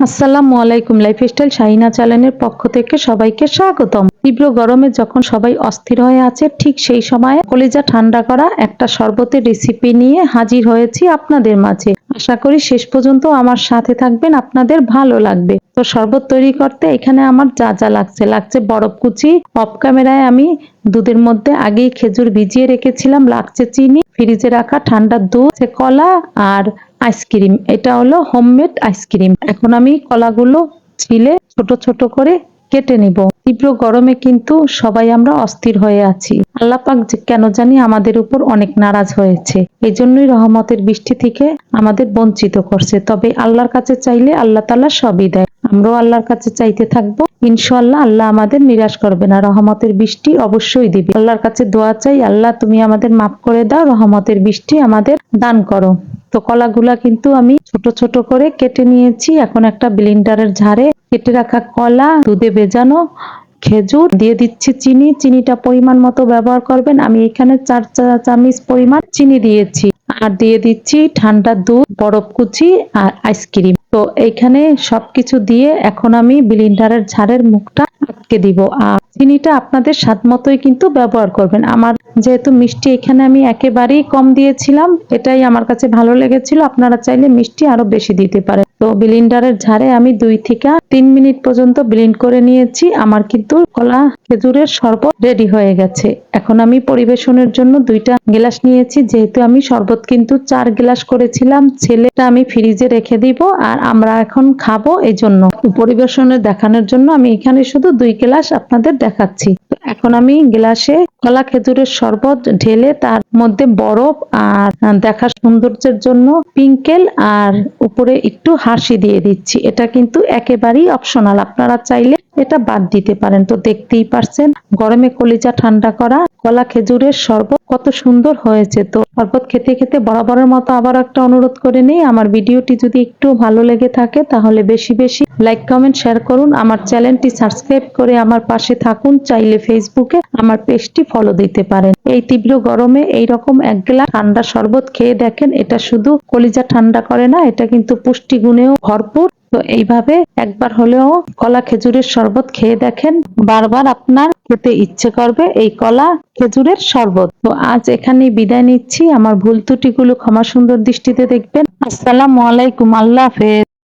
আসসালামু আলাইকুম life style Shahina চ্যানেলের পক্ষ থেকে সবাইকে স্বাগতম। তীব্র গরমে যখন সবাই অস্থির হয়ে আছে, ঠিক সেই সময়ে কলিজা ঠান্ডা করা একটা শরবতের রেসিপি নিয়ে হাজির হয়েছি আপনাদের মাঝে। আশা করি শেষ পর্যন্ত আমার সাথে থাকবেন, আপনাদের ভালো লাগবে। তো শরবত তৈরি করতে এখানে আমার যা যা লাগছে লাগছে বরফ কুচি অফ ক্যামেরায় আমি দুধের মধ্যে আগেই খেজুর ভিজিয়ে রেখেছিলাম, লাগছে চিনি, ফ্রিজে রাখা ঠান্ডা দুধ কলা আর আইসক্রিম এটা হলো হোমমেড আইসক্রিম এখন আমি কলাগুলো ছিলে ছোট ছোট করে কেটে নিব। তীব্র গরমে কিন্তু সবাই আমরা অস্থির হয়ে আছি। আল্লাহ পাক যে কেন জানি আমাদের উপর অনেক নারাজ হয়েছে। এই জন্যই রহমতের বৃষ্টি থেকে আমাদের বঞ্চিত করছে। তবে আল্লাহর কাছে চাইলে আল্লাহ তাআলা সবই দেয়। আমরাও আল্লাহর কাছে চাইতে থাকব। ইনশাআল্লাহ আল্লাহ আমাদের নিরাশ করবে না। রহমতের বৃষ্টি অবশ্যই দিবে। আল্লাহর কাছে দোয়া চাই। আল্লাহ তুমি আমাদের মাফ করে দাও। রহমতের বৃষ্টি আমাদের দান করো। তো কলাগুলা কিন্তু আমি ছোট ছোট করে কেটে নিয়েছি। এখন একটা ব্লেন্ডারের ঝাড়ে কেটে রাখা কলা, দুধে ভেজানো খেজুর, দিয়ে দিচ্ছি চিনি। চিনিটা পরিমাণ মতো ব্যবহার করবেন। আমি এখানে চার চামচ পরিমাণ চিনি দিয়েছি। আর দিয়ে দিচ্ছি ঠান্ডা দুধ, বরফ কুচি আর আইসক্রিম। তো এইখানে সবকিছু দিয়ে এখন আমি ব্লেন্ডারের ঝাড়ের মুখটা আটকে দিব। আর চিনিটা আপনাদের স্বাদ মতোই কিন্তু ব্যবহার করবেন। আমার যেহেতু মিষ্টি এখানে আমি একেবারেই কম দিয়েছিলাম, এটাই আমার কাছে ভালো লেগেছিল। আপনারা চাইলে মিষ্টি আরও বেশি দিতে পারেন। ব্লেন্ডারের ঝাড়ে আমি দুই থেকে তিন মিনিট পর্যন্ত ব্লেন্ড করে নিয়েছি। আমার কিন্তু কলা খেজুরের শরবত রেডি হয়ে গেছে। এখন আমি পরিবেশনের জন্য দুইটা গ্লাস নিয়েছি। যেহেতু আমি শরবত কিন্তু চার গ্লাস করেছিলাম, ছেলেটা আমি ফ্রিজে রেখে দিব আর আমরা এখন খাব। এই জন্য পরিবেশনের দেখানোর জন্য আমি এখানে শুধু দুই গ্লাস আপনাদের দেখাচ্ছি। এখন আমি গ্লাসে কলা খেজুরের শরবত ঢেলে তার মধ্যে বরফ আর দেখার সৌন্দর্যের জন্য পিঙ্কেল আর উপরে একটু হাসি দিয়ে দিচ্ছি। এটা কিন্তু একেবারেই অপশনাল আপনারা চাইলে এটা বাদ দিতে পারেন। তো দেখতেই পারছেন, গরমে কলিজা ঠান্ডা করা, কলা খেজুরের শরবত কত সুন্দর হয়েছে। তো শরবত খেতে খেতে বরাবরের মতো আবার একটা অনুরোধ করে নেই। আমার ভিডিওটি যদি একটু ভালো লেগে থাকে, তাহলে বেশি বেশি লাইক, কমেন্ট, শেয়ার করুন। আমার চ্যানেলটি সাবস্ক্রাইব করে আমার পাশে থাকুন। চাইলে ফেসবুকে আমার পেজটি ফলো দিতে পারেন। এই তীব্র গরমে এই রকম এক গ্লাস ঠান্ডা শরবত খেয়ে দেখেন, এটা শুধু কলিজা ঠান্ডা করে না, এটা কিন্তু পুষ্টিগুণেও ভরপুর। তো এইভাবে একবার হলেও কলা খেজুরের শরবত খেয়ে দেখেন, বারবার আপনার খেতে ইচ্ছে করবে এই কলা খেজুরের শরবত। তো আজ এখানে বিদায় নিচ্ছি। আমার ভুল ত্রুটিগুলো ক্ষমা সুন্দর দৃষ্টিতে দেখবেন। আসসালাম আলাইকুম, আল্লাহ হাফেজ।